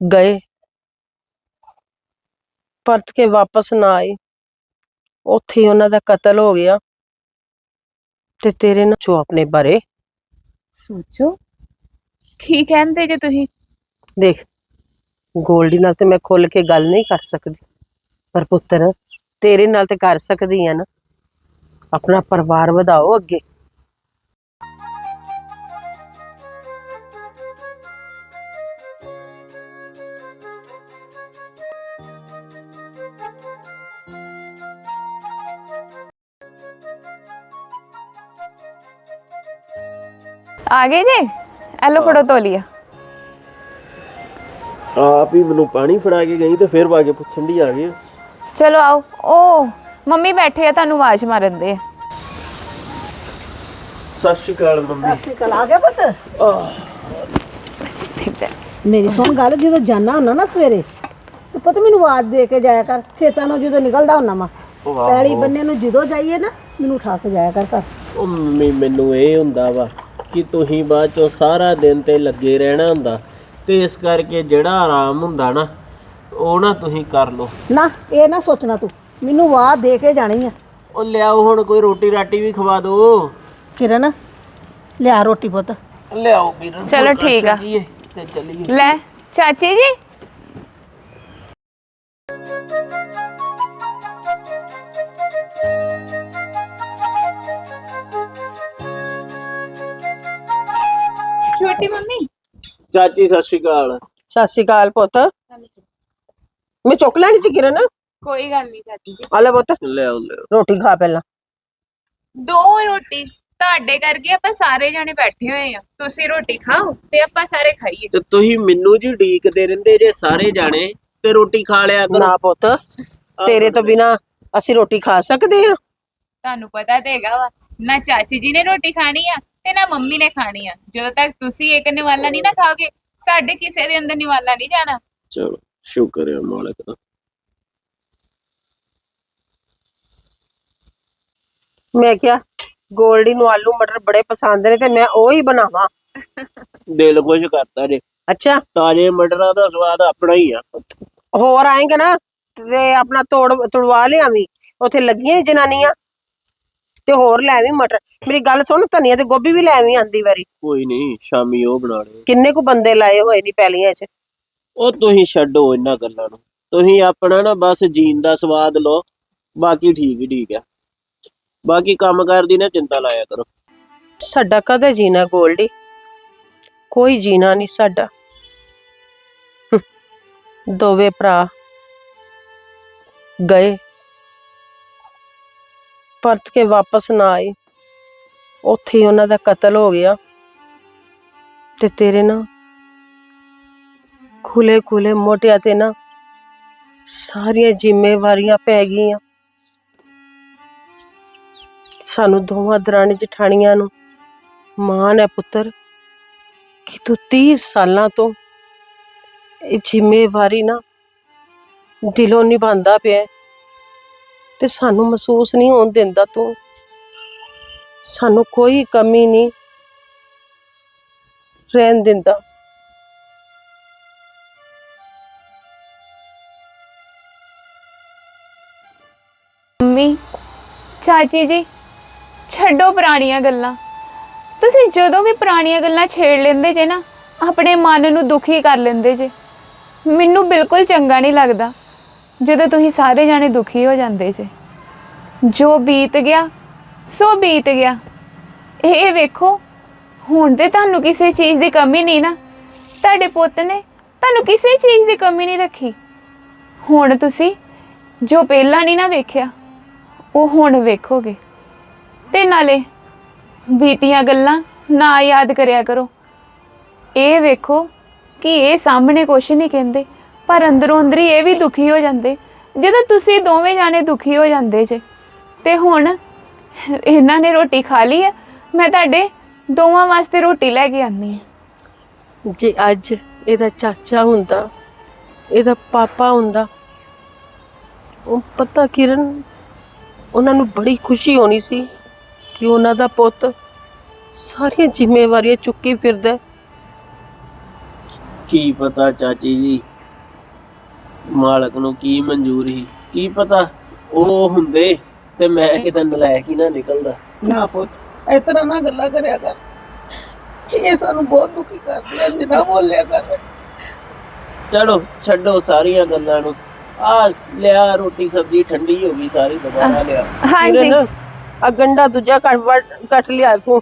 ਗਏ। ਪਰਤ ਕੇ ਵਾਪਸ ਨਾ ਆਏ। ਉੱਥੇ ਹੀ ਉਹਨਾਂ ਦਾ ਕਤਲ ਹੋ ਗਿਆ। ਤੇ ਤੇਰੇ ਨਾਲ ਜੋ ਆਪਣੇ ਬਾਰੇ। ਸੋਚੋ। ਕੀ ਕਹਿੰਦੇ ਜੇ ਤੁਸੀਂ? ਦੇਖ ਗੋਲਡੀ ਨਾਲ ਤੇ ਮੈਂ ਖੁੱਲ ਕੇ ਗੱਲ ਨਹੀਂ ਕਰ ਸਕਦੀ। ਪਰ ਪੁੱਤਰ ਤੇਰੇ ਨਾਲ ਤੇ ਕਰ ਸਕਦੀ ਆ ਨਾ। ਆਪਣਾ ਪਰਿਵਾਰ ਵਧਾਓ ਅੱਗੇ। ਆ ਗਏ ਜੇ? ਐਲੋ ਫੜੋ ਤੋਲੀਆ। ਆਪ ਹੀ ਮੈਨੂੰ ਪਾਣੀ ਫੜਾ ਕੇ ਗਈ ਤੇ ਫਿਰ ਵਾ ਕੇ ਪੁੱਛਣ ਦੀ ਆ ਗਈ। ਚਲੋ ਆਓ। ਓ ਮੰਮੀ ਬੈਠੇ ਆ ਤੁਹਾਨੂੰ ਆਵਾਜ਼ ਮਾਰਨ ਦੇ। ਸਤਿ ਸ਼੍ਰੀ ਅਕਾਲ ਮੰਮੀ। ਸਿਕਲ ਆ ਗਿਆ ਪੁੱਤ? ਮੇਰੀ ਸੁਣ ਗੱਲ ਜਦੋਂ ਜਾਣਾ ਹੁੰਦਾ ਨਾ ਸਵੇਰੇ ਤੇ ਪੁੱਤ ਮੈਨੂੰ ਆਵਾਜ਼ ਦੇ ਕੇ ਜਾਇਆ ਕਰ। ਖੇਤਾਂ ਨੂੰ ਜਦੋਂ ਨਿਕਲਦਾ ਹੁੰਦਾ ਮਾ। ਪੈਲੀ ਬੰਨੇ ਨੂੰ ਜਦੋਂ ਜਾਈਏ ਨਾ ਮੈਨੂੰ ਉਠਾ ਕੇ ਜਾਇਆ ਕਰ ਘਰ। ਉਹ ਮੰਮੀ ਮੈਨੂੰ ਇਹ ਹੁੰਦਾ ਵਾ ਕਿ ਤੁਸੀਂ ਬਾਅਦ ਚੋਂ ਸਾਰਾ ਦਿਨ ਤੇ ਲੱਗੇ ਰਹਿਣਾ ਹੁੰਦਾ। ਤੇ ਇਸ ਕਰਕੇ ਜਿਹੜਾ ਆਰਾਮ ਹੁੰਦਾ ਨਾ ਉਹ ਨਾ ਤੁਸੀਂ ਕਰ ਲਓ। ਨਾ ਇਹ ਨਾ ਸੋਚਣਾ ਤੂੰ। ਮੈਨੂੰ ਆਵਾਜ਼ ਦੇ ਕੇ ਜਾਣੀ ਆ। ਉਹ ਲਿਆਓ ਹੁਣ ਕੋਈ ਰੋਟੀ ਰਾਟੀ ਵੀ ਖਵਾ ਦਿਓ ਕਿਰਨ ਲਿਆ ਰੋਟੀ ਪੁੱਤ। ਲਿਆਓ ਵੀਰ ਚਲੋ ਠੀਕ ਆ। ਤੇ ਚੱਲੀਏ। ਲੈ ਚਾਚੀ ਜੀ। ਛੋਟੀ ਮੰਮੀ? ਚਾਚੀ ਸਤਿ ਸ਼੍ਰੀ ਅਕਾਲ। ਸਤਿ ਸ਼੍ਰੀ ਅਕਾਲ ਪੁੱਤ। ਮੈਂ ਚੁੱਕ ਲੈਣੀ ਸੀ ਕਿਰਨ? ਕੋਈ ਗੱਲ ਨਹੀਂ ਚਾਚੀ ਜੀ। ਆ ਲੈ ਪੁੱਤ। ਲਿਆਓ ਲਿਆਓ ਰੋਟੀ ਖਾ ਪਹਿਲਾਂ। ਦੋ ਰੋਟੀ। ਤੁਹਾਡੇ ਕਰਕੇ ਆਪਾਂ ਸਾਰੇ ਜਾਣੇ ਬੈਠੇ ਹੋਏ ਆ। ਤੁਸੀਂ ਰੋਟੀ ਖਾਓ ਤੇ ਆਪਾਂ ਸਾਰੇ ਖਾਈਏ। ਤੇ ਤੁਸੀਂ ਮੈਨੂੰ ਜੀ ਢੀਕਦੇ ਰਹਿੰਦੇ ਜੇ ਸਾਰੇ ਜਾਣੇ ਤੇ ਰੋਟੀ ਖਾ ਲਿਆ ਕਰੋ। ਨਾ ਪੁੱਤ ਤੇਰੇ ਤੋਂ ਬਿਨਾ ਅਸੀਂ ਰੋਟੀ ਖਾ ਸਕਦੇ ਆ। ਤੁਹਾਨੂੰ ਪਤਾ ਤੇ ਹੈਗਾ ਵਾ ਨਾ ਚਾਚੀ ਜੀ ਨੇ ਰੋਟੀ ਖਾਣੀ ਆ ਤੇ ਨਾ ਮੰਮੀ ਨੇ ਖਾਣੀ ਆ। ਜਦੋਂ ਤੱਕ ਤੁਸੀਂ ਇੱਕ ਨਿਵਾਲਾ ਨਹੀਂ ਨਾ ਖਾਓਗੇ ਸਾਡੇ ਕਿਸੇ ਦੇ ਅੰਦਰ ਨਿਵਾਲਾ ਨਹੀਂ ਜਾਣਾ। ਚਲੋ ਸ਼ੁਕਰ ਹੈ ਮਾਲਕ ਦਾ। ਮੈਂ ਕਿਹਾ ਗੋਲਡੀ ਨੂੰ ਆਲੂ ਮਟਰ ਬੜੇ ਪਸੰਦ ਨੇ ਤੇ ਮੈਂ ਉਹ ਹੀ ਬਣਾਵਾਂ। ਦਿਲ ਖੁਸ਼ ਕਰਤਾ ਜੇ। ਅੱਛਾ। ਤਾਜ਼ੇ ਮਟਰਾਂ ਦਾ ਸਵਾਦ ਆਪਣਾ ਹੀ ਆ। ਹੋਰ ਆਏਗਾ ਨਾ ਤੇ ਆਪਣਾ ਤੋੜ ਤੁੜਵਾ ਲਿਆਵੀਂ। ਉੱਥੇ ਲੱਗੀਆਂ ਹੀ ਜਨਾਨੀਆਂ। ਤੇ ਹੋਰ ਲੈ ਆਵੀਂ ਮਟਰ। ਮੇਰੀ ਗੱਲ ਸੁਣ ਧਨੀਆ ਤੇ ਗੋਭੀ ਵੀ ਲੈ ਆਵੀਂ ਆਂਦੀ ਵਾਰੀ। ਕੋਈ ਨਹੀਂ ਸ਼ਾਮੀ ਉਹ ਬਣਾ ਲਿਓ। ਕਿੰਨੇ ਕੁ ਬੰਦੇ ਲਾਏ ਹੋਏ ਨਹੀਂ ਪੈਲੀਆਂ 'ਚ? ਉਹ ਤੁਸੀਂ ਛੱਡੋ ਇਹਨਾਂ ਗੱਲਾਂ ਨੂੰ। ਤੁਸੀਂ ਆਪਣਾ ਨਾ ਬਸ ਜੀਣ ਦਾ ਸਵਾਦ ਲਓ ਬਾਕੀ ਠੀਕ ਹੀ ਠੀਕ ਆ। ਬਾਕੀ ਕੰਮ ਕਰਦੀ ਨਾ ਚਿੰਤਾ ਲਾਇਆ ਕਰੋ। ਸਾਡਾ ਕਦੇ ਜੀਣਾ ਗੋਲਡੀ? ਕੋਈ ਜੀਣਾ ਨਹੀਂ ਸਾਡਾ। ਹਮ, ਦੋਵੇਂ ਭਰਾ ਗਏ। ਪਰਤ ਕੇ ਵਾਪਸ ਨਾ ਆਏ। ਉੱਥੇ ਹੀ ਉਹਨਾਂ ਦਾ ਕਤਲ ਹੋ ਗਿਆ। ਤੇ ਤੇਰੇ ਨਾ ਖੁਲੇ ਖੁਲੇ ਮੋਟਿਆਂ ਤੇ ਨਾ ਸਾਰੀਆਂ ਜ਼ਿੰਮੇਵਾਰੀਆਂ ਪੈ ਗਈਆਂ। ਸਾਨੂੰ ਦੋਵਾਂ ਦਰਾਣੀ ਜਠਾਣੀਆਂ ਨੂੰ ਮਾਣ ਹੈ ਪੁੱਤਰ, ਕਿ ਤੂੰ 30 ਸਾਲਾਂ ਤੋਂ ਇਹ ਜ਼ਿੰਮੇਵਾਰੀ ਨਾ ਦਿਲੋਂ ਨਿਭਾਉਂਦਾ ਪਿਆ। ਤੇ ਸਾਨੂੰ ਮਹਿਸੂਸ ਨਹੀਂ ਹੋਣ ਦਿੰਦਾ ਤੂੰ। ਸਾਨੂੰ ਕੋਈ ਕਮੀ ਨਹੀਂ ਰਹਿਣ ਦਿੰਦਾ। ਮੰਮੀ, ਚਾਚੀ ਜੀ, ਛੱਡੋ ਪੁਰਾਣੀਆਂ ਗੱਲਾਂ। ਤੁਸੀਂ ਜਦੋਂ ਵੀ ਪੁਰਾਣੀਆਂ ਗੱਲਾਂ ਛੇੜ ਲੈਂਦੇ ਜੇ ਨਾ, ਆਪਣੇ ਮਨ ਨੂੰ ਦੁਖੀ ਕਰ ਲੈਂਦੇ ਜੇ। ਮੈਨੂੰ ਬਿਲਕੁਲ ਚੰਗਾ ਨਹੀਂ ਲੱਗਦਾ। ਜਦੋਂ ਤੁਸੀਂ ਸਾਰੇ ਜਾਣੇ ਦੁਖੀ ਹੋ ਜਾਂਦੇ ਜੇ। ਜੋ ਬੀਤ ਗਿਆ, ਸੋ ਬੀਤ ਗਿਆ। ਇਹ ਵੇਖੋ, ਹੁਣ ਤੇ ਤੁਹਾਨੂੰ ਕਿਸੇ ਚੀਜ਼ ਦੀ ਕਮੀ ਨਹੀਂ ਨਾ। ਤੁਹਾਡੇ ਪੁੱਤ ਨੇ ਤੁਹਾਨੂੰ ਕਿਸੇ ਚੀਜ਼ ਦੀ ਕਮੀ ਨਹੀਂ ਰੱਖੀ। ਹੁਣ ਤੁਸੀਂ ਜੋ ਪਹਿਲਾਂ ਨਹੀਂ ਨਾ ਵੇਖਿਆ, ਉਹ ਹੁਣ ਵੇਖੋਗੇ। ਤੇ ਨਾਲੇ ਬੀਤੀਆਂ ਗੱਲਾਂ ਨਾ ਯਾਦ ਕਰਿਆ ਕਰੋ। ਇਹ ਵੇਖੋ ਕਿ ਇਹ ਸਾਹਮਣੇ ਕੁਛ ਨਹੀਂ ਕਹਿੰਦੇ। ਪਰ ਅੰਦਰੋਂ ਅੰਦਰੀ ਇਹ ਵੀ ਦੁਖੀ ਹੋ ਜਾਂਦੇ ਜਦੋਂ ਤੁਸੀਂ ਦੋਵੇਂ ਜਾਣੇ ਦੁਖੀ ਹੋ ਜਾਂਦੇ ਜੇ ਤੇ ਹੁਣ ਇਹਨਾਂ ਨੇ ਰੋਟੀ ਖਾ ਲਈ ਹੈ ਮੈਂ ਤੁਹਾਡੇ ਦੋਵਾਂ ਵਾਸਤੇ ਰੋਟੀ ਲੈ ਕੇ ਆਨੀ ਹਾਂ ਜੇ ਅੱਜ ਇਹਦਾ ਚਾਚਾ ਹੁੰਦਾ ਇਹਦਾ ਪਾਪਾ ਹੁੰਦਾ ਉਹ ਪਤਾ ਕਿਰਨ ਉਹਨਾਂ ਨੂੰ ਬੜੀ ਖੁਸ਼ੀ ਹੋਣੀ ਸੀ ਕਿ ਉਹਨਾਂ ਦਾ ਪੁੱਤ ਸਾਰੀਆਂ ਜ਼ਿੰਮੇਵਾਰੀਆਂ ਚੁੱਕੀ ਫਿਰਦਾ ਹੈ। ਕੀ ਪਤਾ ਚਾਚੀ ਜੀ ਮਾਲਕ ਨੂੰ ਕੀ ਮਨਜ਼ੂਰ ਸੀ? ਕੀ ਪਤਾ? ਉਹ ਹੁੰਦੇ ਤੇ ਮੈਂ ਕਿਤੇ ਨਲਾਇਕ ਹੀ ਨਾ ਨਿਕਲਦਾ। ਨਾ ਪੁੱਤ ਇਸ ਤਰ੍ਹਾਂ ਨਾ ਗੱਲਾਂ ਕਰਿਆ ਕਰ। ਇਹ ਸਾਨੂੰ ਬਹੁਤ ਦੁਖੀ ਕਰਦੀ ਹੈ ਜਿੰਨਾ ਬੋਲਿਆ ਕਰ। ਚਲੋ ਛੱਡੋ ਸਾਰੀਆਂ ਗੱਲਾਂ ਨੂੰ। ਆ ਲਿਆ ਰੋਟੀ ਸਬਜ਼ੀ ਠੰਡੀ ਹੋ ਗਈ ਸਾਰੀ ਦੁਬਾਰਾ ਲਿਆ। ਹਾਂਜੀ। ਆ ਗੰਡਾ ਦੂਜਾ ਕੱਟ ਕੱਟ ਲਿਆ ਸੂ।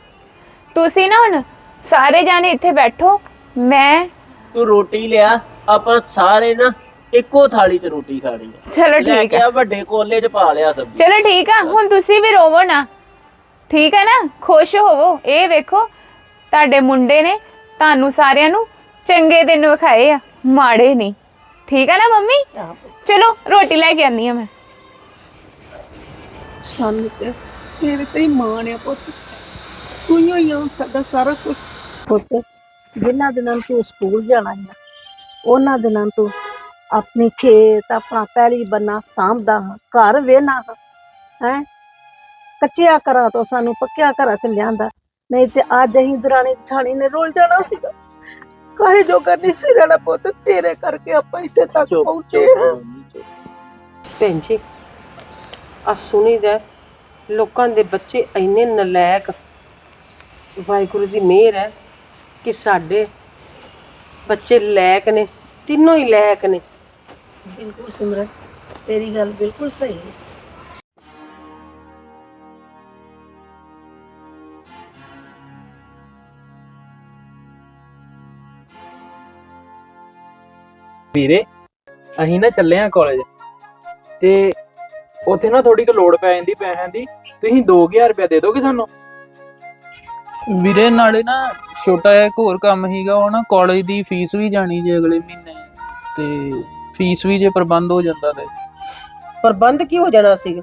ਤੁਸੀਂ ਨਾ ਹੁਣ ਸਾਰੇ ਜਾਣੇ ਇੱਥੇ ਬੈਠੋ ਮੈਂ ਤੂੰ ਰੋਟੀ ਲਿਆ ਆਪਾਂ ਸਾਰੇ ਨਾ ਇੱਕੋ ਥਾਲੀ 'ਚ ਰੋਟੀ ਖਾਣੀ ਹੈ ਚਲੋ ਲੈ ਠੀਕ ਕੇ ਆ। ਵੱਡੇ ਕੋਲੇ 'ਚ ਪਾ ਲਿਆ ਸਬਜ਼ੀ। ਚਲੋ ਠੀਕ ਆ ਹੁਣ ਤੁਸੀਂ ਵੀ ਰੋਵੋ ਨਾ। ਠੀਕ ਹੈ ਨਾ? ਖੁਸ਼ ਹੋਵੋ। ਇਹ ਵੇਖੋ ਤੁਹਾਡੇ ਮੁੰਡੇ ਨੇ ਤੁਹਾਨੂੰ ਸਾਰਿਆਂ ਨੂੰ ਚੰਗੇ ਦਿਨ ਵਿਖਾਏ ਆ ਮਾੜੇ ਨਹੀਂ। ਠੀਕ ਹੈ ਨਾ ਮੰਮੀ? ਚਲੋ ਰੋਟੀ ਲੈ ਕੇ ਆਨੀ ਆ ਮੈਂ। ਸਾਨੂੰ ਤੇ ਤੇਰੇ ਤੇ ਹੀ ਮਾਣ ਆ ਪੁੱਤ। ਤੂੰ ਹੀ ਹੋਈ ਆ ਸਾਡਾ ਸਾਰਾ ਕੁਝ ਪੁੱਤ ਜਿੰਨਾ ਦਿਨਾਂ ਨੂੰ ਤੂੰ ਸਕੂਲ ਜਾਣਾ ਹੈ ਉਹਨਾਂ ਦਿਨਾਂ ਤੂੰ ਆਪਣੀ ਖੇਤ ਆਪਣਾ ਪਹਿਲੀ ਬੰਨਾ ਸਾਂਭਦਾ ਹਾਂ ਘਰ ਵੇਨਾ ਹੈ ਕੱਚਿਆ ਘਰਾਂ ਤੋਂ ਸਾਨੂੰ ਪੱਕਿਆ ਘਰਾਂ ਚ ਲਿਆਂਦਾ। ਨਹੀਂ ਤੇ ਅੱਜ ਅਸੀਂ ਦਰਾਣੀ ਠਾਣੀ ਨੇ ਰੋਲ ਜਾਣਾ ਸੀਗਾ। ਕਾਹੇ ਜੋ ਕਰਨੀ ਸੀ ਰਹਿਣਾ ਪੁੱਤ ਤੇਰੇ ਕਰਕੇ ਆਪਾਂ ਇੱਥੇ ਤੱਕ ਪਹੁੰਚੇ ਹਾਂ। ਭੈਣ ਜੀ ਆ ਸੁਣੀਦਾ ਲੋਕਾਂ ਦੇ ਬੱਚੇ ਇੰਨੇ ਨਲਾਇਕ ਵਾਹਿਗੁਰੂ ਦੀ ਮਿਹਰ ਹੈ ਕਿ ਸਾਡੇ ਬੱਚੇ ਲਾਇਕ ਨੇ ਤਿੰਨੋਂ ਹੀ ਲਾਇਕ ਨੇ। ਬਿਲਕੁਲ ਸਿਮਰਨ ਤੇਰੀ ਗੱਲ ਬਿਲਕੁਲ ਸਹੀ ਹੈ। ਵੀਰੇ ਅਸੀਂ ਨਾ ਚੱਲੇ ਆ ਕਾਲਜ ਤੇ ਉੱਥੇ ਨਾ ਥੋੜੀ ਕੁ ਲੋੜ ਪੈ ਜਾਂਦੀ ਪੈਸਿਆਂ ਦੀ। ਤੁਸੀਂ 2000 ਰੁਪਏ ਦੇ ਦੋਗੇ ਸਾਨੂੰ? ਵੀਰੇ ਨਾਲੇ ਨਾ ਛੋਟਾ ਜਿਹਾ ਇੱਕ ਹੋਰ ਕੰਮ ਹੀਗਾ ਉਹ ਨਾ ਕਾਲਜ ਦੀ ਫੀਸ ਵੀ ਜਾਣੀ ਜੇ ਅਗਲੇ ਮਹੀਨੇ। ਤੇ ਫੀਸ ਵੀ ਜੇ ਪ੍ਰਬੰਧ ਹੋ ਜਾਂਦਾ ਤੇ। ਪ੍ਰਬੰਧ ਕੀ ਹੋ ਜਾਣਾ ਸੀ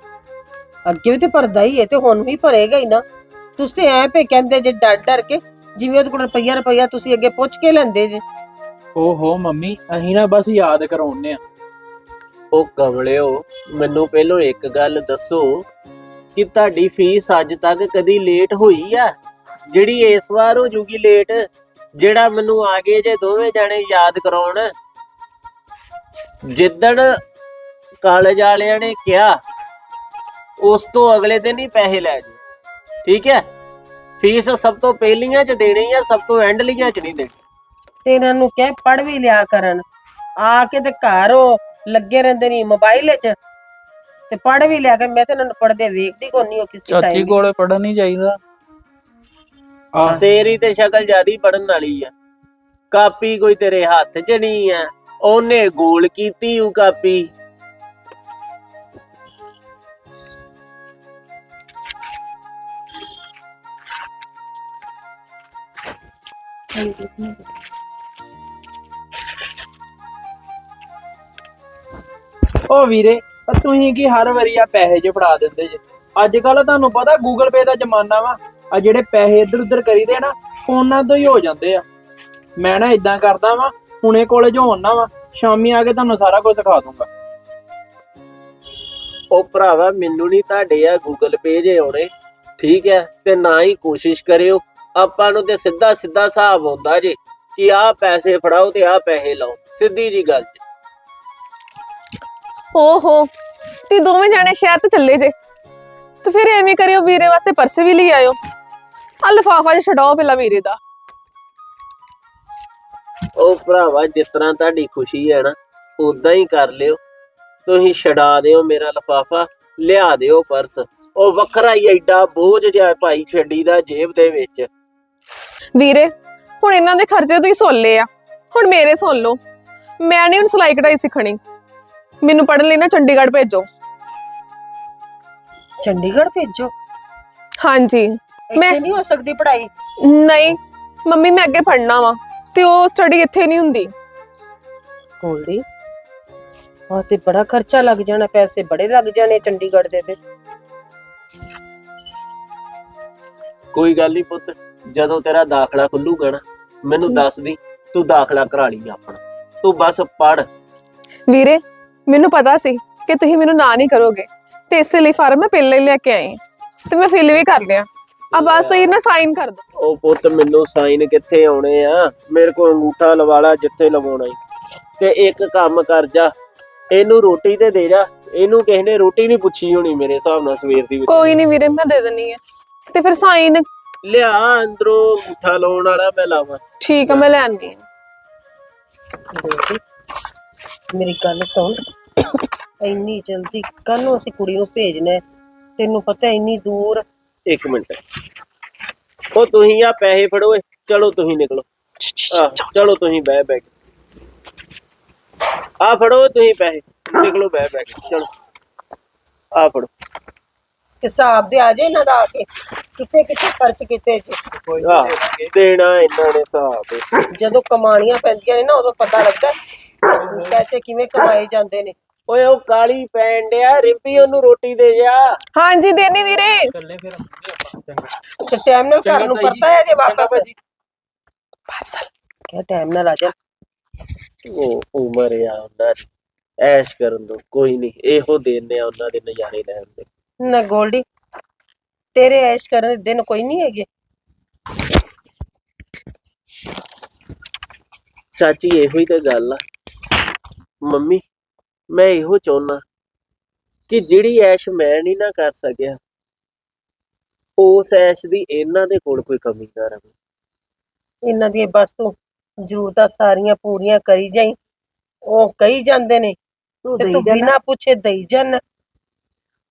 ਅੱਗੇ ਵੀ ਤੇ ਭਰਦਾ ਹੀ ਹੈ ਤੇ ਹੁਣ ਵੀ ਭਰੇਗਾ ਹੀ ਨਾ। ਤੁਸੀਂ ਤੇ ਐ ਪੇ ਕਹਿੰਦੇ ਜੇ ਡਰ ਡਰ ਕੇ ਜਿਵੇਂ ਉਹਦੇ ਕੋਲ ਰੁਪਈਆ ਰੁਪਈਆ ਤੁਸੀਂ ਅੱਗੇ ਪੁੱਛ ਕੇ ਲੈਂਦੇ ਜੇ। ਓਹੋ ਮੰਮੀ ਅਸੀਂ ਨਾ ਬਸ ਯਾਦ ਕਰਾਉਣੇ ਆ। ਉਹ ਕਮਲਿਓ ਮੈਨੂੰ ਪਹਿਲਾਂ ਇੱਕ ਗੱਲ ਦੱਸੋ ਕਿ ਤੁਹਾਡੀ ਫੀਸ ਅੱਜ ਤੱਕ ਕਦੀ ਲੇਟ ਹੋਈ ਆ? ਜਿਹੜੀ ਇਸ ਵਾਰ ਹੋ ਜੂਗੀ ਲੇਟ ਜਿਹੜਾ ਮੈਨੂੰ ਆ ਗਏ ਜੇ ਦੋਵੇਂ ਜਾਣੇ ਯਾਦ ਕਰਾਉਣ। ਜਿੱਦਣ ਕਾਲਜ ਵਾਲਿਆਂ ਨੇ ਕਿਹਾ ਉਸ ਤੋਂ ਅਗਲੇ ਦਿਨ ਹੀ ਪੈਸੇ ਲੈ ਜਾਓ। ਠੀਕ ਹੈ? ਫੀਸ ਸਭ ਤੋਂ ਪਹਿਲੀਆਂ ਚ ਦੇਣੀ ਆ ਸਭ ਤੋਂ ਐਂਡਲੀਆਂ ਚ ਨਹੀਂ ਦੇਣੀ। ਤੇ ਇਹਨਾਂ ਨੂੰ ਕਹਿ ਪੜ ਵੀ ਲਿਆ ਕਰਨ। ਆ ਕੇ ਤੇ ਘਰ ਉਹ ਲੱਗੇ ਰਹਿੰਦੇ ਨਹੀਂ ਮੋਬਾਈਲ 'ਚ। ਤੇ ਪੜ ਵੀ ਲਿਆ ਕਰ ਮੈਂ ਤੇ ਇਹਨਾਂ ਨੂੰ ਪੜਦੇ ਵੇਖਦੀ ਕੋਈ ਨਹੀਂ ਉਹ ਕਿਸੇ ਚਾਚੀ ਟਾਈਮ ਕੋਲੇ ਪੜਨ ਨਹੀਂ ਚਾਹੀਦਾ ਆ ਤੇਰੀ ਤੇ ਸ਼ਕਲ ਜਿਆਦੀ ਪੜਨ ਵਾਲੀ ਆ। ਕਾਪੀ ਕੋਈ ਤੇਰੇ ਹੱਥ 'ਚ ਨਹੀਂ ਆ। ਉਹਨੇ ਗੋਲ ਕੀਤੀ ਉਹ ਕਾਪੀ। ਉਹ ਵੀਰੇ ਆ ਤੁਸੀਂ ਕੀ ਹਰ ਵਾਰੀ ਆ ਪੈਸੇ ਜੇ ਫੜਾ ਦਿੰਦੇ ਜੇ? ਅੱਜ ਕੱਲ ਤੁਹਾਨੂੰ ਪਤਾ ਗੂਗਲ ਪੇ ਦਾ ਜ਼ਮਾਨਾ ਵਾ। ਆ ਜਿਹੜੇ ਪੈਸੇ ਇੱਧਰ ਉੱਧਰ ਕਰੀਦੇ ਨਾ, ਫੋਨਾਂ ਤੋਂ ਹੀ ਹੋ ਜਾਂਦੇ ਆ। ਮੈਂ ਨਾ ਇਦਾਂ ਕਰਦਾ ਵਾਂ ਹੁਣੇ ਕਾਲਜ ਹੋਣਾ ਵਾ ਸ਼ਾਮੀ ਆ ਕੇ ਤੁਹਾਨੂੰ ਸਾਰਾ ਕੁਝ ਸਿਖਾ ਦੂੰਗਾ। ਉਹ ਭਰਾਵਾ ਮੈਨੂੰ ਨਹੀਂ ਤੁਹਾਡੇ ਆ ਗੂਗਲ ਪੇ ਜੇ ਆਉਣੇ। ਠੀਕ ਹੈ ਤੇ ਨਾ ਹੀ ਕੋਸ਼ਿਸ਼ ਕਰਿਓ। ਆਪਾਂ ਨੂੰ ਤੇ ਸਿੱਧਾ ਸਿੱਧਾ ਹਿਸਾਬ ਆਉਂਦਾ ਜੇ ਕਿ ਆਹ ਪੈਸੇ ਫੜਾਓ ਤੇ ਆਹ ਪੈਸੇ ਲਾਓ। ਸਿੱਧੀ ਜੀ ਗੱਲ ਜੇ। ਓਹੋ ਤੇ ਦੋਵੇਂ ਜਾਣੇ ਸ਼ਹਿਰ ਤੇ ਚੱਲੇ ਜੇ। ਤੇ ਫਿਰ ਐਵੇਂ ਕਰਿਓ ਵੀਰੇ ਵਾਸਤੇ ਪਰਸ ਵੀ ਲਈ ਆਇਓ। ਆ ਲਫਾਫਾ ਜਿਹਾ ਛਡਾਓ ਪਹਿਲਾਂ ਵੀਰੇ ਦਾ। ਉਹ ਭਰਾਵਾ ਜਿਸ ਤਰ੍ਹਾਂ ਤੁਹਾਡੀ ਖੁਸ਼ੀ ਹੈ ਨਾ ਉਦਾਂ ਹੀ ਕਰ ਲਿਓ। ਤੁਸੀਂ ਛਡਾ ਦਿਓ ਮੇਰਾ ਲਫਾਫਾ ਲਿਆ ਦਿਓ ਪਰਸ। ਉਹ ਵੱਖਰਾ ਹੀ ਐਡਾ ਬੋਝ ਜਿਹਾ ਭਾਈ ਛੱਡੀ ਦਾ ਜੇਬ ਦੇ ਵਿੱਚ। ਵੀਰੇ ਹੁਣ ਇਹਨਾਂ ਦੇ ਖਰਚੇ ਤੁਸੀਂ ਸੁਣ ਲਏ ਆ। ਹੁਣ ਮੇਰੇ ਸੁਣ ਲਓ। ਮੈਂ ਨਹੀਂ ਹੁਣ ਸਿਲਾਈ ਕਢਾਈ ਸਿੱਖਣੀ। ਮੈਨੂੰ ਪੜਨ ਲਈ ਨਾ ਚੰਡੀਗੜ੍ਹ ਭੇਜੋ। ਚੰਡੀਗੜ੍ਹ ਭੇਜੋ? ਹਾਂਜੀ। ਮੈਂ- ਨਹੀਂ ਹੋ ਸਕਦੀ ਪੜ੍ਹਾਈ? ਨਹੀਂ। ਮੰਮੀ ਮੈਂ ਅੱਗੇ ਪੜਨਾ ਵਾ। ਤੇ ਉਹ ਸਟੱਡੀ ਇੱਥੇ ਨਹੀਂ ਹੁੰਦੀ। ਗੋਲਡੀ ਆ ਤੇ ਬੜਾ ਖਰਚਾ ਲੱਗ ਜਾਣਾ ਪੈਸੇ ਬੜੇ ਲੱਗ ਜਾਣੇ ਚੰਡੀਗੜ੍ਹ ਦੇ ਤੇ। ਕੋਈ ਗੱਲ ਨਹੀਂ ਪੁੱਤ ਜਦੋਂ ਤੇਰਾ ਦਾਖਲਾ ਖੁੱਲੂਗਾ ਨਾ ਮੈਨੂੰ ਦੱਸ ਦੀ ਤੂੰ ਦਾਖਲਾ ਕਰਾ ਲਈ ਆਪਣਾ ਤੂੰ ਬਸ ਪੜ ਵੀਰੇ ਮੈਨੂੰ ਪਤਾ ਸੀ ਕਿ ਤੁਸੀਂ ਮੈਨੂੰ ਨਾ ਨਹੀਂ ਕਰੋਗੇ ਤੇ ਇਸੇ ਲਈ ਫਾਰਮ ਮੈਂ ਪਹਿਲਾਂ ਹੀ ਲੈ ਕੇ ਆਈ ਹਾਂ। ਤੇ ਮੈਂ ਫਿਲ ਵੀ ਕਰ ਲਿਆ। ਆ ਬਸ ਤੁਸੀਂ ਨਾ ਸਾਈਨ ਕਰ ਦਿਓ। ਉਹ ਪੁੱਤ ਮੈਨੂੰ ਸਾਈਨ ਕਿੱਥੇ ਆਉਣੇ ਆ? ਮੇਰੇ ਕੋਲ ਅੰਗੂਠਾ ਲਵਾ ਲਾ ਜਿੱਥੇ ਲਵਾਉਣਾ ਈ। ਤੇ ਇੱਕ ਕੰਮ ਕਰ ਜਾ ਇਹਨੂੰ ਰੋਟੀ ਤੇ ਦੇ ਜਾ। ਇਹਨੂੰ ਕਿਸੇ ਨੇ ਰੋਟੀ ਨਹੀਂ ਪੁੱਛੀ ਹੋਣੀ ਮੇਰੇ ਹਿਸਾਬ ਨਾਲ ਸਵੇਰ ਦੀ ਕੋਈ ਨਹੀਂ ਵੀਰੇ ਮੈਂ ਦੇ ਦਿੰਨੀ ਆ। ਤੇ ਫਿਰ ਸਾਈਨ ਲਿਆ ਅੰਦਰੋਂ ਮੁੱਠਾ ਲਾਉਣ ਵਾਲਾ ਮੈਂ ਲਾਵਾਂ। ਠੀਕ ਆ ਮੈਂ ਲੈ ਆਂਦੀ ਆ। ਮੇਰੀ ਗੱਲ ਸੁਣ। ਇੰਨੀ ਜਲਦੀ ਕੱਲ ਨੂੰ ਅਸੀਂ ਕੁੜੀ ਨੂੰ ਭੇਜਣਾ ਹੈ। ਤੈਨੂੰ ਪਤਾ ਹੈ ਇੰਨੀ ਦੂਰ। ਇੱਕ ਮਿੰਟ। ਉਹ ਤੁਸੀਂ ਆ ਪੈਸੇ ਫੜੋ ਏ ਚਲੋ ਤੁਸੀਂ ਨਿਕਲੋ। ਆਹ, ਚਲੋ। ਤੁਸੀਂ ਬਹਿ ਬਹਿ ਕੇ। ਆ ਫੜੋ ਤੁਸੀਂ ਪੈਸੇ। ਨਿਕਲੋ ਬਹਿ ਬਹਿ ਕੇ। ਚਲੋ। ਆ ਫੜੋ। ਹਿਸਾਬ ਦੇ ਆ ਜੇ ਇਹਨਾਂ ਦਾ ਆ ਕੇ। ਕਿੱਥੇ ਕਿੱਥੇ ਖਰਚ ਕੀਤੇ ਜੀ ਆਹ, ਦੇਣਾ ਇਹਨਾਂ ਨੇ ਹਿਸਾਬ ਜਦੋਂ ਕਮਾਣੀਆਂ ਪੈਂਦੀਆਂ ਨੇ ਨਾ ਉਦੋਂ ਪਤਾ ਲੱਗਦਾ। ਹੈ ਪੈਸੇ ਕਿਵੇਂ ਕਮਾਏ ਜਾਂਦੇ ਨੇ। ਓਏ ਉਹ ਕਾਲੀ ਪੈਣ ਡਿਆ ਰਿੰਪੀ ਉਹਨੂੰ ਰੋਟੀ ਦੇ ਜਾ। ਹਾਂਜੀ ਦੇਣੀ ਵੀਰੇ। ਚੱਲੇ ਫਿਰ ਆਪਾਂ। ਚੰਗਾ ਤੇ ਟਾਈਮ ਨਾਲ ਘਰ ਨੂੰ ਤਾਈ ਜੀ, ਪਰਤਾ ਹੈ ਜੇ ਚੰਗਾ ਵਾਪਸ? ਭਾਜੀ। ਪਾਰਸਲ। ਕਿਆ ਟਾਈਮ ਨਾਲ ਆ ਜਾ। ਉਹ ਉਮਰ ਆ ਉਹਨਾਂ ਦੀ। ਐਸ਼ ਕਰਨ ਦੋ ਕੋਈ ਨਹੀਂ ਇਹੋ ਦਿਨ ਆ ਉਹਨਾਂ ਦੇ ਨਜ਼ਾਰੇ ਲੈਣ ਦੇ। ਨਾ ਗੋਲਡੀ ਤੇਰੇ ਐਸ਼ ਕਰਨ ਦੇ ਦਿਨ ਕੋਈ ਨਹੀਂ ਹੈਗੇ। ਚਾਚੀ ਇਹੋ ਹੀ ਤਾਂ ਗੱਲ ਆ। ਮੰਮੀ ਮੈਂ ਇਹੋ ਚਾਹੁੰਨਾ ਕਿ ਜਿਹੜੀ ਐਸ਼ ਮੈਂ ਨਹੀਂ ਨਾ ਕਰ ਸਕਿਆ ਉਸ ਐਸ਼ ਦੀ ਇਹਨਾਂ ਦੇ ਕੋਲ ਕੋਈ ਕਮੀ ਨਾ ਰਹੇ ਇਹਨਾਂ ਦੀਆਂ ਬਸ ਤੂੰ ਜ਼ਰੂਰਤਾਂ ਸਾਰੀਆਂ ਪੂਰੀਆਂ ਕਰੀ ਜਾਈ। ਉਹ ਕਹੀ ਜਾਂਦੇ ਨੇ ਤੂੰ ਤੇ ਤੂੰ। ਬਿਨਾਂ ਪੁੱਛੇ ਦਈ ਜਾਨ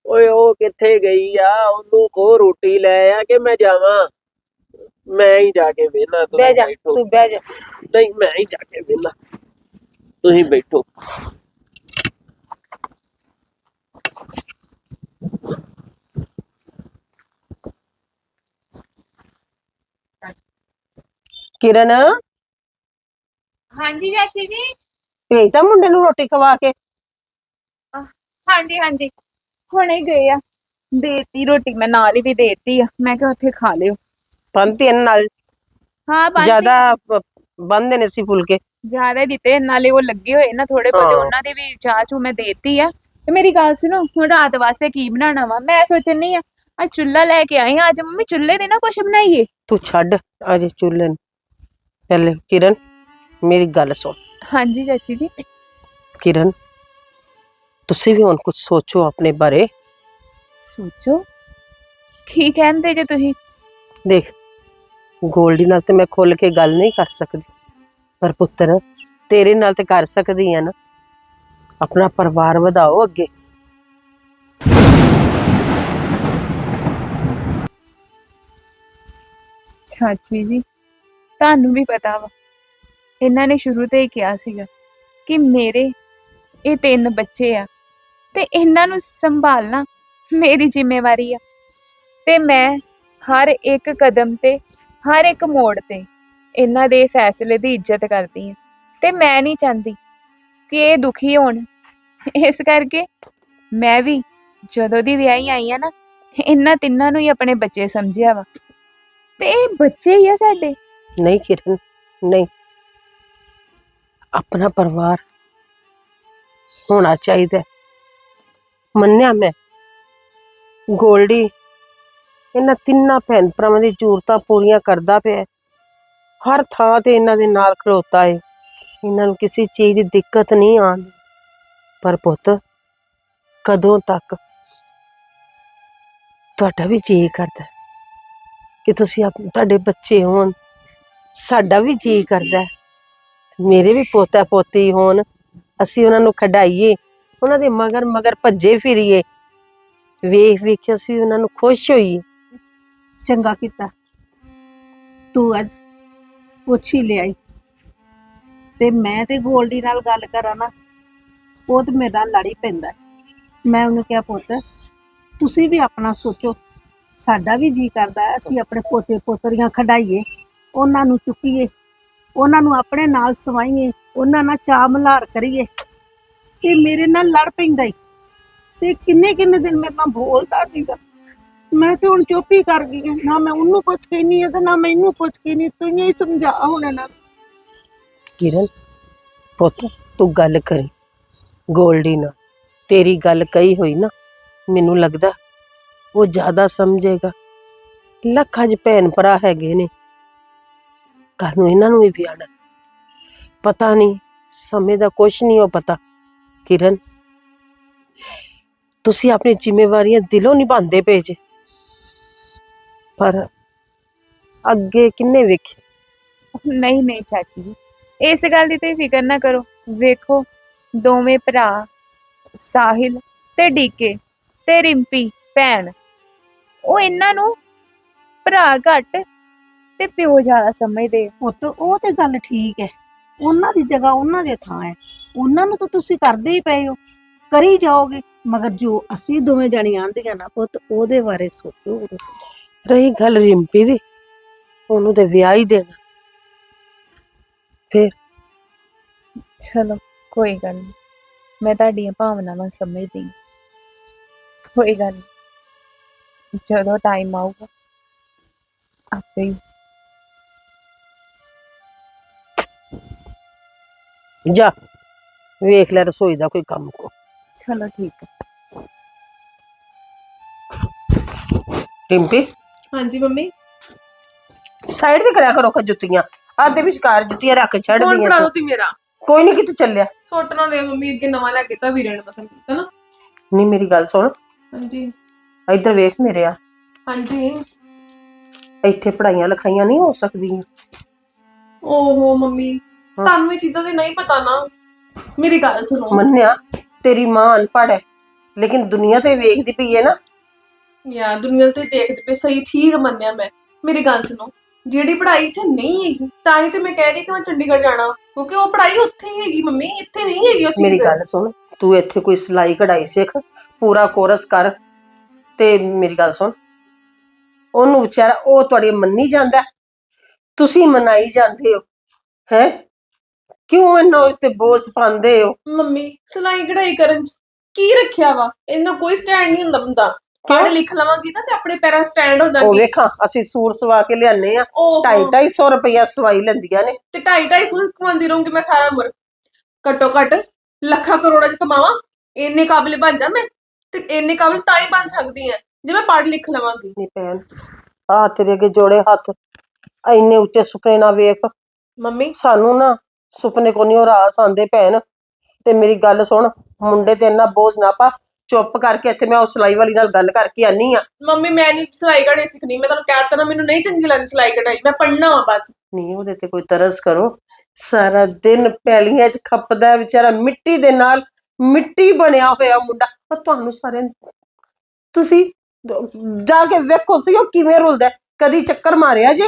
ਓਏ ਉਹ ਕਿੱਥੇ ਗਈ ਆ? ਉਹਨੂੰ ਕੋ ਰੋਟੀ ਲੈ ਆ ਕਿ ਮੈਂ ਜਾਵਾਂ। ਮੈਂ ਹੀ ਜਾ ਕੇ ਵੇਨਾ ਬਹਿ ਜਾ ਤੂੰ ਬਹਿ ਜਾ। ਨਹੀਂ ਮੈਂ ਹੀ ਜਾ ਕੇ ਵੇਨਾ ਤੁਸੀਂ ਬੈਠੋ। ਕਿਰਨ? ਹਾਂਜੀ ਚਾਚੀ ਜੀ। ਭੇਜਦਾ ਮੁੰਡੇ ਨੂੰ ਰੋਟੀ ਖਵਾ ਕੇ। ਹਾਂਜੀ ਹਾਂਜੀ। ਹੁਣੇ ਗਏ ਆ। ਦੇਤੀ ਰੋਟੀ ਮੈਂ ਨਾਲ ਹੀ ਵੀ ਦੇਤੀ ਆ। ਮੈਂ ਕਿਹਾ ਉੱਥੇ ਖਾ ਲਿਓ। ਪੰਤੀ ਨਾਲ? ਹਾਂ ਬਸ ਜ਼ਿਆਦਾ ਬੰਦੇ ਨੇ ਸੀ ਫੁਲਕੇ। ਜ਼ਿਆਦਾ ਹੀ ਦਿੱਤੇ ਨਾਲੇ ਉਹ ਲੱਗੇ ਹੋਏ ਨਾ ਥੋੜੇ ਬਹੁਤੇ। ਹਾਂ। ਉਹਨਾਂ ਦੇ ਵੀ ਚਾਹ ਚੂ ਮੈਂ ਦੇਤੀ ਆ। ਤੇ ਮੇਰੀ ਗੱਲ ਸੁਣੋ ਹੁਣ ਰਾਤ ਵਾਸਤੇ ਕੀ ਬਣਾਉਣਾ ਵਾ? ਮੈਂ ਸੋਚਣੀ ਆ ਆ ਚੁੱਲ੍ਹਾ ਲੈ ਕੇ ਆਈ ਆ। ਅੱਜ ਮੰਮੀ ਚੁੱਲ੍ਹੇ ਤੇ ਨਾ ਕੁਝ ਬਣਾਈਏ। ਤੂੰ ਛੱਡ ਅਜੇ ਚੁੱਲ੍ਹੇ ਨੂੰ। ਪਹਿਲੇ ਕਿਰਨ ਮੇਰੀ ਗੱਲ ਸੁਣ। ਹਾਂਜੀ ਚਾਚੀ ਜੀ। ਕਿਰਨ ਤੁਸੀਂ ਵੀ ਹੁਣ ਕੁਝ ਸੋਚੋ ਆਪਣੇ ਬਾਰੇ। ਸੋਚੋ? ਕੀ ਕਹਿੰਦੇ ਜੇ ਤੁਸੀਂ? ਦੇਖ ਗੋਲਡੀ ਨਾਲ ਤੇ ਮੈਂ ਖੁੱਲ ਕੇ ਗੱਲ ਨਹੀਂ ਕਰ ਸਕਦੀ। ਪਰ ਪੁੱਤਰ ਤੇਰੇ ਨਾਲ ਤੇ ਕਰ ਸਕਦੀ ਆ ਨਾ। ਆਪਣਾ ਪਰਿਵਾਰ ਵਧਾਓ ਅੱਗੇ। ਚਾਚੀ ਜੀ ਤੁਹਾਨੂੰ ਵੀ ਪਤਾ ਵਾ। ਇਹਨਾਂ ਨੇ ਸ਼ੁਰੂ ਤੋਂ ਹੀ ਕਿਹਾ ਸੀਗਾ ਕਿ ਮੇਰੇ ਇਹ ਤਿੰਨ ਬੱਚੇ ਆ ਤੇ ਇਹਨਾਂ ਨੂੰ ਸੰਭਾਲਣਾ ਮੇਰੀ ਜ਼ਿੰਮੇਵਾਰੀ ਆ। ਤੇ ਮੈਂ ਹਰ ਇੱਕ ਕਦਮ ਤੇ, ਹਰ ਇੱਕ ਮੋੜ ਤੇ ਇਹਨਾਂ ਦੇ ਫੈਸਲੇ ਦੀ ਇੱਜ਼ਤ ਕਰਦੀ ਹਾਂ ਤੇ ਮੈਂ ਨਹੀਂ ਚਾਹੁੰਦੀ ਕਿ ਇਹ ਦੁਖੀ ਹੋਣ। ਇਸ ਕਰਕੇ ਮੈਂ ਵੀ ਜਦੋਂ ਦੀ ਵਿਆਹੀ ਆਈ ਆ ਨਾ, ਇਹਨਾਂ ਤਿੰਨਾਂ ਨੂੰ ਹੀ ਆਪਣੇ ਬੱਚੇ ਸਮਝਿਆ ਵਾ। ਤੇ ਇਹ ਬੱਚੇ ਹੀ ਆ ਸਾਡੇ? ਨਹੀਂ ਕਿਰਨ, ਨਹੀਂ। ਆਪਣਾ ਪਰਿਵਾਰ ਹੋਣਾ ਚਾਹੀਦਾ ਮੰਨਿਆ ਮੈਂ। ਗੋਲਡੀ, ਇਹਨਾਂ ਤਿੰਨਾਂ ਭੈਣ ਭਰਾਵਾਂ ਦੀ ਜ਼ਰੂਰਤਾਂ ਪੂਰੀਆਂ ਕਰਦਾ ਪਿਆ ਹਰ ਥਾਂ ਤੇ ਇਹਨਾਂ ਦੇ ਨਾਲ ਖਲੋਤਾ ਹੈ ਇਹਨਾਂ ਨੂੰ ਕਿਸੇ ਚੀਜ਼ ਦੀ ਦਿੱਕਤ ਨਹੀਂ ਆਉਂਦੀ ਪਰ ਪੁੱਤ, ਕਦੋਂ ਤੱਕ ਤੁਹਾਡਾ ਵੀ ਜੀ ਕਰਦਾ ਕਿ ਤੁਸੀਂ ਆਪ, ਤੁਹਾਡੇ ਬੱਚੇ ਹੋਣ। ਸਾਡਾ ਵੀ ਜੀ ਕਰਦਾ ਹੈ। ਮੇਰੇ ਵੀ ਪੋਤਾ ਪੋਤੀ ਹੋਣ, ਅਸੀਂ ਉਹਨਾਂ ਨੂੰ ਖਡਾਈਏ, ਉਹਨਾਂ ਦੇ ਮਗਰ ਮਗਰ ਭੱਜੇ ਫਿਰੀਏ। ਵੇਖ ਵੇਖ ਕੇ ਅਸੀਂ ਉਹਨਾਂ ਨੂੰ ਖੁਸ਼ ਹੋਈਏ। ਚੰਗਾ ਕੀਤਾ। ਤੂੰ ਅੱਜ ਪੁੱਛ ਹੀ ਲਿਆਈ। ਤੇ ਮੈਂ ਤੇ ਗੋਲਡੀ ਨਾਲ ਗੱਲ ਕਰਾਂ ਨਾ, ਉਹ ਤੇ ਮੇਰੇ ਨਾਲ ਲੜੀ ਪੈਂਦਾ ਹੈ। ਮੈਂ ਉਹਨੂੰ ਕਿਹਾ, ਪੁੱਤ, ਤੁਸੀਂ ਵੀ ਆਪਣਾ ਸੋਚੋ। ਸਾਡਾ ਵੀ ਜੀ ਕਰਦਾ ਹੈ, ਅਸੀਂ ਆਪਣੇ ਪੋਤੇ ਪੋਤਰੀਆਂ ਖਡਾਈਏ। ਉਹਨਾਂ ਨੂੰ ਚੁੱਕੀਏ, ਉਹਨਾਂ ਨੂੰ ਆਪਣੇ ਨਾਲ ਸਵਾਈਏ, ਉਹਨਾਂ ਨਾਲ ਚਾਅ ਮਲਾਰ ਕਰੀਏ। ਤੇ ਮੇਰੇ ਨਾਲ ਲੜ ਪੈਂਦਾ ਈ। ਤੇ ਕਿੰਨੇ ਕਿੰਨੇ ਦਿਨ ਮੇਰੇ ਨਾਲ ਬੋਲਦਾ ਸੀਗਾ। ਮੈਂ ਤੇ ਹੁਣ ਚੁੱਪ ਹੀ ਕਰ ਗਈ ਨਾ ਮੈਂ ਉਹਨੂੰ ਕੁਝ ਕਹਿਨੀ ਹੈ ਤੇ ਨਾ ਮੈਨੂੰ ਕੁਝ ਕਹਿਨੀ। ਤੂੰ ਹੀ ਸਮਝਾ ਹੁਣ ਨਾ। ਕਿਰਨ, ਪੁੱਤ, ਤੂੰ ਗੱਲ ਕਰੀ। ਗੋਲਡੀ ਨਾਲ। ਤੇਰੀ ਗੱਲ ਕਹੀ ਹੋਈ ਨਾ, ਮੈਨੂੰ ਲੱਗਦਾ ਉਹ ਜ਼ਿਆਦਾ ਸਮਝੇਗਾ। ਲੱਖਾਂ ਚ ਭੈਣ ਭਰਾ ਹੈਗੇ ਨੇ। ਕੱਲ ਨੂੰ ਇਹਨਾਂ ਨੂੰ ਵੀ ਵਿਆਹਣਾ ਪਤਾ ਨਹੀਂ, ਸਮੇਂ ਦਾ ਕੁਛ ਨਹੀਂ ਉਹ ਪਤਾ। ਕਿਰਨ, ਤੁਸੀਂ ਆਪਣੀ ਜ਼ਿੰਮੇਵਾਰੀਆਂ ਦਿਲੋਂ ਨਿਭਾਉਂਦੇ ਪਏ ਜੇ। ਪਰ ਅੱਗੇ ਕਿੰਨੇ ਵੇਖੇ? ਨਹੀਂ ਨਹੀਂ ਚਾਚੀ ਜੀ। ਇਸ ਗੱਲ ਦੀ ਤੁਸੀਂ ਫਿਕਰ ਨਾ ਕਰੋ। ਵੇਖੋ, ਦੋਵੇਂ ਭਰਾ, ਸਾਹਿਲ ਤੇ ਡੀਕੇ ਤੇ ਰਿੰਪੀ ਭੈਣ, ਉਹ ਇਹਨਾਂ ਨੂੰ ਭਰਾ ਘੱਟ ਤੇ ਪਿਓ ਜ਼ਿਆਦਾ ਸਮਝਦੇ ਆ। ਪੁੱਤ ਉਹ ਤੇ ਗੱਲ ਠੀਕ ਹੈ ਉਹਨਾਂ ਦੀ ਜਗ੍ਹਾ ਉਹਨਾਂ ਦੇ ਥਾਂ ਹੈ ਉਹਨਾਂ ਨੂੰ ਤਾਂ ਤੁਸੀਂ ਕਰਦੇ ਹੀ ਪਏ ਹੋ। ਕਰੀ ਜਾਓਗੇ ਮਗਰ ਜੋ ਅਸੀਂ ਦੋਵੇਂ ਜਣੀਆਂ ਆਂਦੀਆਂ ਨਾ ਪੁੱਤ ਉਹਦੇ ਬਾਰੇ ਸੋਚੋ ਤੁਸੀਂ ਰਹੀ ਗੱਲ ਰਿੰਪੀ ਦੀ ਉਹਨੂੰ ਤੇ ਵਿਆਹ ਹੀ ਦੇਣਾ। ਫਿਰ? ਚਲੋ ਕੋਈ ਗੱਲ ਨਹੀਂ ਮੈਂ ਤੁਹਾਡੀਆਂ ਭਾਵਨਾਵਾਂ ਸਮਝਦੀ ਹਾਂ। ਕੋਈ ਗੱਲ ਨਹੀਂ ਜਦੋਂ ਟਾਈਮ ਆਊਗਾ ਆਪੇ ਹੀ ਜਾ ਵੇਖ ਲੈ ਰਸੋਈ ਦਾ ਕੋਈ ਕੰਮ ਕੋ। ਚਲੋ ਠੀਕ ਹੈ ਰਿੰਪੀ? ਹਾਂਜੀ ਮੰਮੀ? ਸਾਈਡ ਵੀ ਕਰਿਆ ਕਰੋ ਖਾ ਜੁੱਤੀਆਂ। ਆਦੇ ਵਿਚਕਾਰ ਜੁੱਤੀਆਂ ਰੱਖ ਛੱਡ ਫੋਨ ਦੀਆਂ ਫੜਾ ਦੋ ਤੂੰ। ਤੀ ਮੇਰਾ? ਕੋਈ ਨਹੀਂ ਕਿਤੇ ਚੱਲਿਆ। ਸੁੱਟ ਨਾ ਦੇ ਮੰਮੀ ਅੱਗੇ ਨਵਾਂ ਲੈ ਕੇ ਤਾਂ ਵੀਰੇ ਨੇ ਪਸੰਦ ਕੀਤਾ ਨਾ। ਨਹੀਂ ਮੇਰੀ ਗੱਲ ਸੁਣ। ਹਾਂਜੀ। ਇੱਧਰ ਵੇਖ ਮੇਰੇ ਆ। ਹਾਂਜੀ। ਇੱਥੇ ਪੜਾਈਆਂ ਲਿਖਾਈਆਂ ਨਹੀਂ ਹੋ ਸਕਦੀਆਂ। ਓਹੋ ਮੰਮੀ। ਤੁਹਾਨੂੰ ਇਹ ਚੀਜ਼ਾਂ ਦੇ ਨਹੀਂ ਪਤਾ ਨਾ। ਮੇਰੀ ਗੱਲ ਸੁਣੋ। ਮੰਨਿਆ ਤੇਰੀ ਮਾਂ ਅਨਪੜ੍ਹ ਹੈ ਲੇਕਿਨ ਦੁਨੀਆ ਤੇ ਵੇਖਦੀ ਪਈ ਹੈ ਨਾ। ਯਾਰ ਦੁਨੀਆ ਤੇ ਦੇਖਦੇ ਪਏ ਸਹੀ ਠੀਕ ਮੰਨਿਆ ਮੈਂ। ਮੇਰੀ ਗੱਲ ਸੁਣੋ ਜਿਹੜੀ ਪੜ੍ਹਾਈ ਇੱਥੇ ਨਹੀਂ ਹੈਗੀ ਤਾਂ ਹੀ ਤੇ ਮੈਂ ਕਹਿ ਰਹੀ ਕਿ ਮੈਂ ਚੰਡੀਗੜ੍ਹ ਜਾਣਾ ਵਾ, ਕਿਉਂਕਿ ਉਹ ਪੜ੍ਹਾਈ ਉੱਥੇ ਹੀ ਹੈਗੀ ਮੰਮੀ ਇੱਥੇ ਨਹੀਂ ਹੈਗੀ ਉਹ ਮੇਰੀ ਚੀਜ਼। ਗੱਲ ਸੁਣ ਤੂੰ ਇੱਥੇ ਕੋਈ ਸਿਲਾਈ ਕਢਾਈ ਸਿੱਖ ਪੂਰਾ ਕੋਰਸ ਕਰ ਤੇ ਮੇਰੀ ਗੱਲ ਸੁਣ। ਉਹਨੂੰ ਵਿਚਾਰਾ ਉਹ ਤੁਹਾਡੀ ਮੰਨੀ ਜਾਂਦਾ ਹੈ, ਤੁਸੀਂ ਮਨਾਈ ਜਾਂਦੇ ਹੋ ਹੈ? ਕਿਉਂ ਇਹਨਾਂ ਉੱਤੇ ਬੋਝ ਪਾਉਂਦੇ ਹੋ? ਮੰਮੀ ਸਿਲਾਈ ਕਢਾਈ ਕਰਨ ਚ ਕੀ ਰੱਖਿਆ ਵਾ? ਇਹਨਾਂ ਕੋਈ ਸਟੈਂਡ ਨਹੀਂ ਹੁੰਦਾ ਬੰਦਾ ਪੜ੍ਹ ਲਿਖ ਲਵਾਂਗੀ ਨਾ ਤੇ ਆਪਣੇ ਪੈਰਾਂ ਸਟੈਂਡ ਹੋ ਉਹ ਵੇਖਾਂ ਅਸੀਂ ਸੂਟ ਸਵਾ ਕੇ ਲਿਆਨੇ ਆ ਉਹ ਢਾਈ ਢਾਈ ਸੌ ਰੁਪਇਆ ਸਵਾਈ ਲੈਂਦੀਆਂ ਨੇ। ਤੇ ਢਾਈ ਢਾਈ ਸੌ ਕਮਾਉਂਦੀ ਰਹੂੰਗੀ ਮੈਂ ਸਾਰਾ ਉਮਰ ਘੱਟੋ ਘੱਟ ਲੱਖਾਂ ਕਰੋੜਾਂ ਚ ਕਮਾਵਾਂ। ਇੰਨੇ ਕਾਬਿਲ ਬਣ ਜਾ ਮੈਂ। ਤੇ ਇੰਨੇ ਕਾਬਿਲ ਤਾਂ ਹੀ ਬਣ ਸਕਦੀ ਆ ਜੇ ਮੈਂ ਪੜ੍ਹ ਲਿਖ ਲਵਾਂਗੀ। ਨਹੀਂ ਭੈਣ ਆ ਤੇਰੇ ਅੱਗੇ ਜੋੜੇ ਹੱਥ। ਇੰਨੇ ਉੱਚੇ ਸੁਪਨੇ ਨਾ ਵੇਖ। ਮੰਮੀ। ਸਾਨੂੰ ਨਾ ਸੁਪਨੇ ਕੋ ਨਹੀਂ ਰਾਸ ਆਂਦੇ ਭੈਣ। ਤੇ ਮੇਰੀ ਗੱਲ ਸੁਣ ਮੁੰਡੇ ਤੇ ਇੰਨਾ ਬੋਝ ਨਾ ਪਾ ਚੁੱਪ ਕਰਕੇ ਇੱਥੇ ਮੈਂ ਉਹ ਸਿਲਾਈ ਵਾਲੀ ਨਾਲ ਗੱਲ ਕਰਕੇ ਆਨੀ ਆ। ਮੰਮੀ ਮੈਂ ਨਹੀਂ ਸਿਲਾਈ ਕਢਾਈ ਸਿੱਖਣੀ ਮੈਂ ਤੁਹਾਨੂੰ ਕਹਿ ਨਾ ਮੈਨੂੰ ਨਹੀਂ ਚੰਗੀ ਲੱਗਦੀ ਸਿਲਾਈ ਕਢਾਈ ਮੈਂ ਪੜ੍ਹਨਾ ਵਾ ਬਸ। ਨਹੀਂ ਉਹਦੇ ਤੇ ਕੋਈ ਤਰਸ ਕਰੋ। ਸਾਰਾ ਦਿਨ ਪੈਲੀਆਂ 'ਚ ਖੱਪਦਾ ਹੈ ਵਿਚਾਰਾ ਮਿੱਟੀ ਦੇ ਨਾਲ ਮਿੱਟੀ ਬਣਿਆ ਹੋਇਆ ਮੁੰਡਾ। ਉਹ ਤੁਹਾਨੂੰ ਸਾਰਿਆਂ ਨੂੰ- ਤੁਸੀਂ ਦ- ਜਾ ਕੇ ਵੇਖੋ ਸਹੀ ਉਹ ਕਿਵੇਂ ਰੁਲਦਾ ਹੈ। ਕਦੀ ਚੱਕਰ ਮਾਰਿਆ ਜੇ?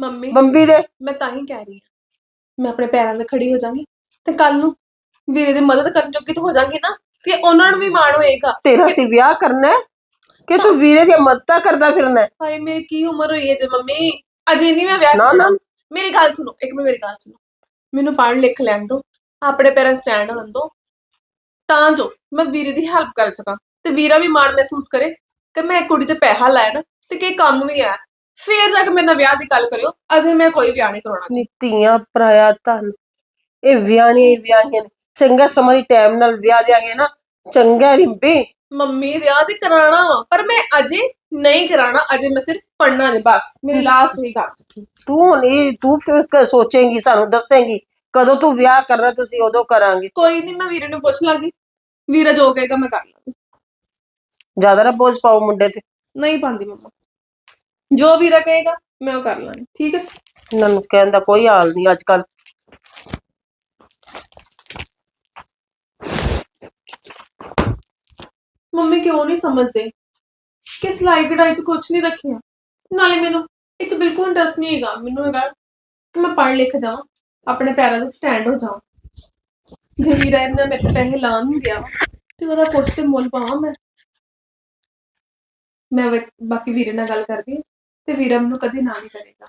ਮੰਮੀ ਬੰਬੀ ਦੇ? ਮੈਂ ਤਾਂ ਹੀ ਕਹਿ ਰਹੀ ਹਾਂ। ਮੈਂ ਆਪਣੇ ਪੈਰਾਂ ਤੇ ਖੜੀ ਹੋ ਜਾਵਾਂਗੀ ਤੇ ਕੱਲ ਨੂੰ ਵੀਰੇ ਦੀ ਮਦਦ ਕਰਨ ਜੋਗੀ ਤਾਂ ਹੋ ਜਾਵਾਂਗੀ ਨਾ ਤੇ ਉਹਨਾਂ ਨੂੰ ਵੀ ਮਾਣ ਹੋਏਗਾ। ਤੇਰਾ ਸੀ ਵਿਆਹ ਕਰਨਾ ਹੈ ਕਿ ਤੂੰ ਵੀਰੇ ਦੀ ਮਦਦ ਕਰਦਾ ਫਿਰਨਾ ਹੈ? ਹਾਏ ਮੇਰੀ ਕੀ ਉਮਰ ਹੋਈ ਹੈ ਜੇ ਮੰਮੀ? ਅਜੇ ਨਹੀਂ ਮੈਂ ਵਿਆਹ ਨਾ ਨਾ। ਮੇਰੀ ਗੱਲ ਸੁਣੋ ਇੱਕ ਮਿੰਟ ਮੇਰੀ ਗੱਲ ਸੁਣੋ। ਮੈਨੂੰ ਪੜ੍ਹ ਲਿਖ ਲੈਣ ਦਿਓ ਆਪਣੇ ਪੈਰਾਂ ਸਟੈਂਡ ਹੋਣ ਦਿਓ ਤਾਂ ਜੋ ਮੈਂ ਵੀਰੇ ਦੀ ਹੈਲਪ ਕਰ ਸਕਾਂ ਤੇ ਵੀਰਾ ਵੀ ਮਾਣ ਮਹਿਸੂਸ ਕਰੇ ਕਿ ਮੈਂ ਕੁੜੀ ਤੇ ਪੈਸਾ ਲਾਇਆ ਨਾ ਤੇ ਕੀ ਕੰਮ ਵੀ ਆ ਫੇਰ ਜਾ ਕੇ ਮੇਰੇ ਨਾਲ ਵਿਆਹ ਦੀ ਗੱਲ ਕਰਿਓ ਅਜੇ ਮੈਂ ਕੋਈ ਵਿਆਹ ਨਹੀਂ ਕਰਾਉਣਾ ਜੀ। ਨੀਤੀਆਂ ਪਰਾਇਆ ਧਨ ਇਹ ਵਿਆਹਣੀਆਂ ਹੀ ਵਿਆਹਣੀਆਂ ਨੇ। ਚੰਗਾ ਸਮਾਂ ਟਾਈਮ ਨਾਲ ਵਿਆਹ ਦਿਆਂਗੇ ਨਾ ਚੰਗਾ ਰਿੰਪੀ। ਮੰਮੀ ਵਿਆਹ ਤੇ ਕਰਾਉਣਾ ਵਾ ਪਰ ਮੈਂ ਅਜੇ ਨਹੀਂ ਕਰਾਉਣਾ ਅਜੇ ਮੈਂ ਸਿਰਫ ਪੜ੍ਹਨਾ ਜੇ ਬਸ। ਮੇਰੀ ਲਾਸਟ ਹੀ ਗੱਲ ਤੂੰ ਹੁਣ ਇਹ ਤੂੰ ਫਿਰ ਕ- ਸੋਚੇਂਗੀ ਸਾਨੂੰ ਦੱਸੇਂਗੀ ਕਦੋਂ ਤੂੰ ਵਿਆਹ ਕਰਨਾ ਤੁਸੀਂ ਉਦੋਂ ਕਰਾਂਗੇ। ਕੋਈ ਨਹੀਂ ਮੈਂ ਵੀਰੇ ਨੂੰ ਪੁੱਛ ਲਾਂਗੀ। ਵੀਰਾ ਜੋ ਕਹੇਗਾ ਮੈਂ ਕਰ ਲਾਂਗੀ। ਜ਼ਿਆਦਾ ਨਾ ਬੋਝ ਪਾਓ ਮੁੰਡੇ ਤੇ। ਨਹੀਂ ਪਾਉਂਦੀ ਮੰਮਾ। ਜੋ ਵੀਰਾ ਕਹੇਗਾ ਮੈਂ ਉਹ ਕਰ ਲਾਂਗੀ ਠੀਕ ਹੈ? ਇਹਨਾਂ ਨੂੰ ਕਹਿਣ ਦਾ ਕੋਈ ਹਾਲ ਨਹੀਂ ਅੱਜ ਕੱਲ ਮੰਮੀ ਕਿਉਂ ਨਹੀਂ ਸਮਝਦੇ ਕਿ ਸਿਲਾਈ ਕਢਾਈ 'ਚ ਕੁਝ ਨਹੀਂ ਰੱਖਿਆ? ਨਾਲੇ ਮੈਨੂੰ ਇਹ 'ਚ ਬਿਲਕੁਲ ਇੰਟਰਸਟ ਨਹੀਂ ਹੈਗਾ। ਮੈਨੂੰ ਹੈਗਾ ਕਿ ਮੈਂ ਪੜ੍ਹ ਲਿਖ ਜਾਵਾਂ ਆਪਣੇ ਪੈਰਾਂ ਤੇ ਸਟੈਂਡ ਹੋ ਜਾਵਾਂ। ਜੇ ਵੀਰਾ ਇਹਨਾਂ ਮੇਰੇ ਤੇ ਪੈਸੇ ਲਾਉਣ ਨਹੀਂ ਗਿਆ ਤੇ ਉਹਦਾ ਕੁਛ ਤੇ ਮੁੱਲ ਪਾਵਾਂ ਮੈਂ। ਮੈਂ ਵੇ- ਬਾਕੀ ਵੀਰੇ ਨਾਲ ਗੱਲ ਕਰਦੀ ਹਾਂ। ਤੇ ਵੀਰਮ ਨੂੰ ਕਦੇ ਨਾ ਨਹੀਂ ਕਰੇਗਾ।